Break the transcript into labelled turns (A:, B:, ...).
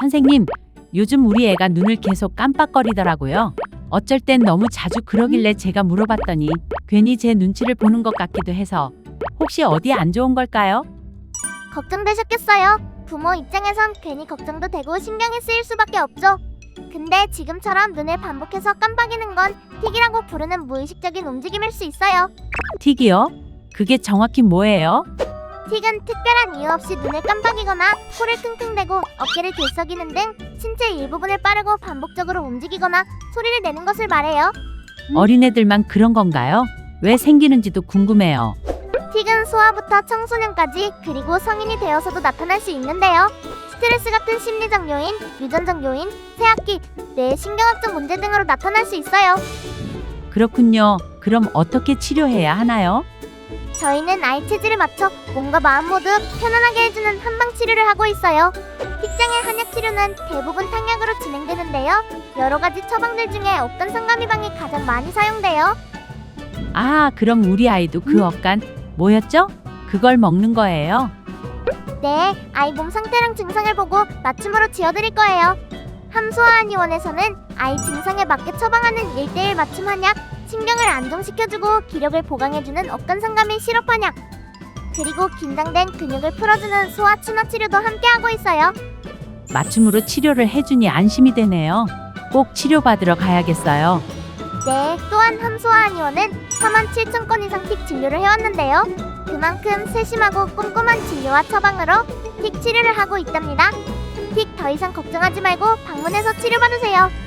A: 선생님, 요즘 우리 애가 눈을 계속 깜빡거리더라고요. 어쩔 땐 너무 자주 그러길래 제가 물어봤더니 괜히 제 눈치를 보는 것 같기도 해서 혹시 어디 안 좋은 걸까요?
B: 걱정되셨겠어요. 부모 입장에선 괜히 걱정도 되고 신경이 쓰일 수밖에 없죠. 근데 지금처럼 눈을 반복해서 깜빡이는 건 틱이라고 부르는 무의식적인 움직임일 수 있어요.
A: 틱이요? 그게 정확히 뭐예요?
B: 틱은 특별한 이유 없이 눈을 깜빡이거나 코를 킁킁대고 어깨를 들썩이는 등 신체 일부분을 빠르고 반복적으로 움직이거나 소리를 내는 것을 말해요.
A: 어린애들만 그런 건가요? 왜 생기는지도 궁금해요.
B: 틱은 소아부터 청소년까지 그리고 성인이 되어서도 나타날 수 있는데요. 스트레스 같은 심리적 요인, 유전적 요인, 새학기, 뇌 신경학적 문제 등으로 나타날 수 있어요.
A: 그렇군요. 그럼 어떻게 치료해야 하나요?
B: 저희는 아이 체질에 맞춰 몸과 마음 모두 편안하게 해주는 한방 치료를 하고 있어요. 틱장의 한약 치료는 대부분 탕약으로 진행되는데요. 여러 가지 처방들 중에 옥간 상감이방이 가장 많이 사용돼요.
A: 아, 그럼 우리 아이도 그 억간 뭐였죠? 그걸 먹는 거예요.
B: 네, 아이 몸 상태랑 증상을 보고 맞춤으로 지어드릴 거예요. 함소아한의원에서는 아이 증상에 맞게 처방하는 1대1 맞춤 한약, 신경을 안정시켜주고 기력을 보강해주는 억간상감인 시럽 한약, 그리고 긴장된 근육을 풀어주는 소아 추나 치료도 함께하고 있어요.
A: 맞춤으로 치료를 해주니 안심이 되네요. 꼭 치료받으러 가야겠어요.
B: 네, 또한 함소아한의원은 4만 7천 건 이상 틱 진료를 해왔는데요. 그만큼 세심하고 꼼꼼한 진료와 처방으로 틱 치료를 하고 있답니다. 틱 더 이상 걱정하지 말고 방문해서 치료받으세요.